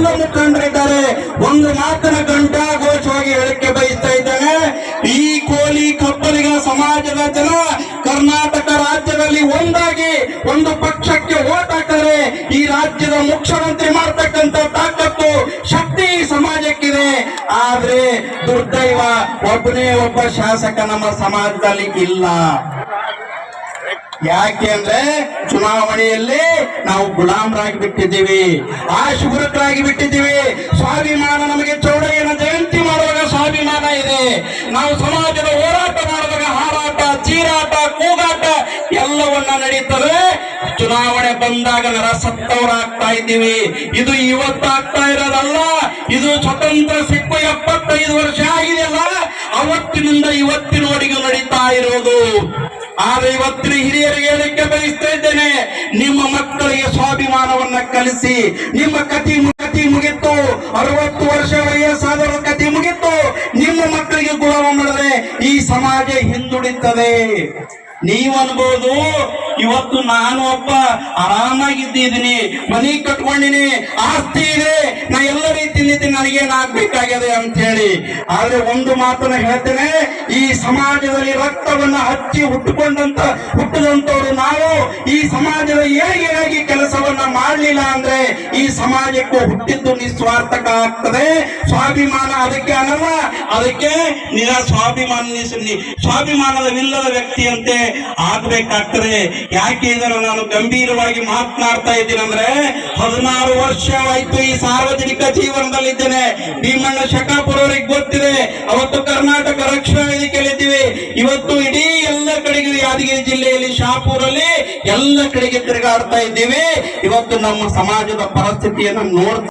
ಎಲ್ಲ ಮುಖಂಡರಿದ್ದಾರೆ ಒಂದು ಮಾತನ ಘಂಟಾಘೋಷವಾಗಿ ಹೇಳಕ್ಕೆ ಬಯಸ್ತಾ ಇದ್ದೇನೆ. ಈ ಕೋಲಿ ಕಪ್ಪಲಿಗ ಸಮಾಜದ ಜನ ಕರ್ನಾಟಕ ರಾಜ್ಯದಲ್ಲಿ ಒಂದಾಗಿ ಒಂದು ಪಕ್ಷಕ್ಕೆ ಓಟ್ ಹಾಕ್ತಾರೆ ಈ ರಾಜ್ಯದ ಮುಖ್ಯಮಂತ್ರಿ ಮಾಡ್ತಕ್ಕಂಥ ತಾಕತ್ತು, ಶಕ್ತಿ ಸಮಾಜಕ್ಕಿದೆ. ಆದ್ರೆ ದುರ್ದೈವ ಒಬ್ಬನೇ ಒಬ್ಬ ಶಾಸಕ ನಮ್ಮ ಸಮಾಜದಲ್ಲಿ ಇಲ್ಲ. ಯಾಕೆ ಅಂದ್ರೆ ಚುನಾವಣೆಯಲ್ಲಿ ನಾವು ಗುಲಾಮರಾಗಿ ಬಿಟ್ಟಿದ್ದೀವಿ ಆಶುಗುರಕರಾಗಿ ಬಿಟ್ಟಿದ್ದೀವಿ. ಸ್ವಾಭಿಮಾನ ನಮಗೆ ಚೌಡಯ್ಯನ ಜಯಂತಿ ಮಾಡುವಾಗ ಸ್ವಾಭಿಮಾನ ಇದೆ. ನಾವು ಸಮಾಜದ ಹೋರಾಟ ಮಾಡುವಾಗ ಹಾರಾಟ, ಚೀರಾಟ, ಕೂಗಾಟ ಎಲ್ಲವನ್ನ ನಡೀತದೆ. ಚುನಾವಣೆ ಬಂದಾಗ ನರಸತ್ತವರಾಗ್ತಾ ಇದ್ದೀವಿ. ಇದು ಇವತ್ತಾಗ್ತಾ ಇರೋದಲ್ಲ, ಇದು ಸ್ವತಂತ್ರ ಸಿಕ್ಕು ಎಪ್ಪತ್ತೈದು ವರ್ಷ ಆಗಿದೆಯಲ್ಲ ಅವತ್ತಿನಿಂದ ಇವತ್ತಿನವರೆಗೂ ನಡೀತಾ ಇರೋದು. ಆದ್ರೆ ಇವತ್ತಿನ ಹಿರಿಯರಿಗೆ ಹೇಳಿಕೆ ಬಯಸ್ತಾ ಇದ್ದೇನೆ, ನಿಮ್ಮ ಮಕ್ಕಳಿಗೆ ಸ್ವಾಭಿಮಾನವನ್ನ ಕಲಿಸಿ, ನಿಮ್ಮ ಕತಿ ಕತಿ ಮುಗಿತು ಅರವತ್ತು ವರ್ಷ ವಯಸ್ಸಾದವರ ಕತಿ ಮುಗಿತು ನಿಮ್ಮ ಮಕ್ಕಳಿಗೆ ಗುಣವ ಮಾಡಿದ್ರೆ ಈ ಸಮಾಜ ಹಿಂದುಳಿತದೆ. ನೀವು ಅನ್ಬೋದು, ಇವತ್ತು ನಾನು ಒಬ್ಬ ಆರಾಮಾಗಿದ್ದೀನಿ ಮನೆ ಕಟ್ಕೊಂಡಿನಿ, ಆಸ್ತಿ ಇದೆ ಇದ್ದೀನಿ, ಅಂತ ಹೇಳಿ ಆದ್ರೆ ಒಂದು ಮಾತನ್ನ ಹೇಳ್ತೇನೆ ಈ ಸಮಾಜದಲ್ಲಿ ರಕ್ತವನ್ನ ಹಚ್ಚಿ ಹುಟ್ಟುಕೊಂಡಂತ ಹುಟ್ಟಿದಂತವ್ರು ನಾವು ಈ ಸಮಾಜದ ಏಳಿಗೆಗಾಗಿ ಕೆಲಸವನ್ನ ಮಾಡಲಿಲ್ಲ ಅಂದ್ರೆ ಈ ಸಮಾಜಕ್ಕೂ ಹುಟ್ಟಿದ್ದು ನಿಸ್ವಾರ್ಥಕ ಆಗ್ತದೆ. ಸ್ವಾಭಿಮಾನ ಅದಕ್ಕೆ ಅನಲ್ಲ ಅದಕ್ಕೆ ನಿರ ಸ್ವಾಭಿಮಾನ ಸ್ವಾಭಿಮಾನದವಿಲ್ಲದ ವ್ಯಕ್ತಿಯಂತೆ ಆಗ್ಬೇಕಾಗ್ತದೆ. ಯಾಕೆ ಇದನ್ನು ನಾನು ಗಂಭೀರವಾಗಿ ಮಾತನಾಡ್ತಾ ಇದ್ದೀನಿ ಅಂದ್ರೆ ಹದಿನಾರು ವರ್ಷವಾಯ್ತು ಈ ಸಾರ್ವಜನಿಕ ಜೀವನದಲ್ಲಿದ್ದೇನೆ. ಭೀಮಣ್ಣ ಶಕಾಪುರ ಅವ್ರಿಗೆ ಗೊತ್ತಿದೆ. ಅವತ್ತು ಕರ್ನಾಟಕ ರಕ್ಷಣಾ ವೇದಿಕೆಯಲ್ಲಿದ್ದೀವಿ ಇವತ್ತು ಇಡೀ ಎಲ್ಲ ಕಡೆಗೆ ಯಾದಗಿರಿ ಜಿಲ್ಲೆಯಲ್ಲಿ ಶಾಪುರಲ್ಲಿ ಎಲ್ಲ ಕಡೆಗೆ ತಿರುಗಾಡ್ತಾ ಇದ್ದೀವಿ. ಇವತ್ತು ನಮ್ಮ ಸಮಾಜದ ಪರಿಸ್ಥಿತಿಯನ್ನು ನೋಡ್ತಾ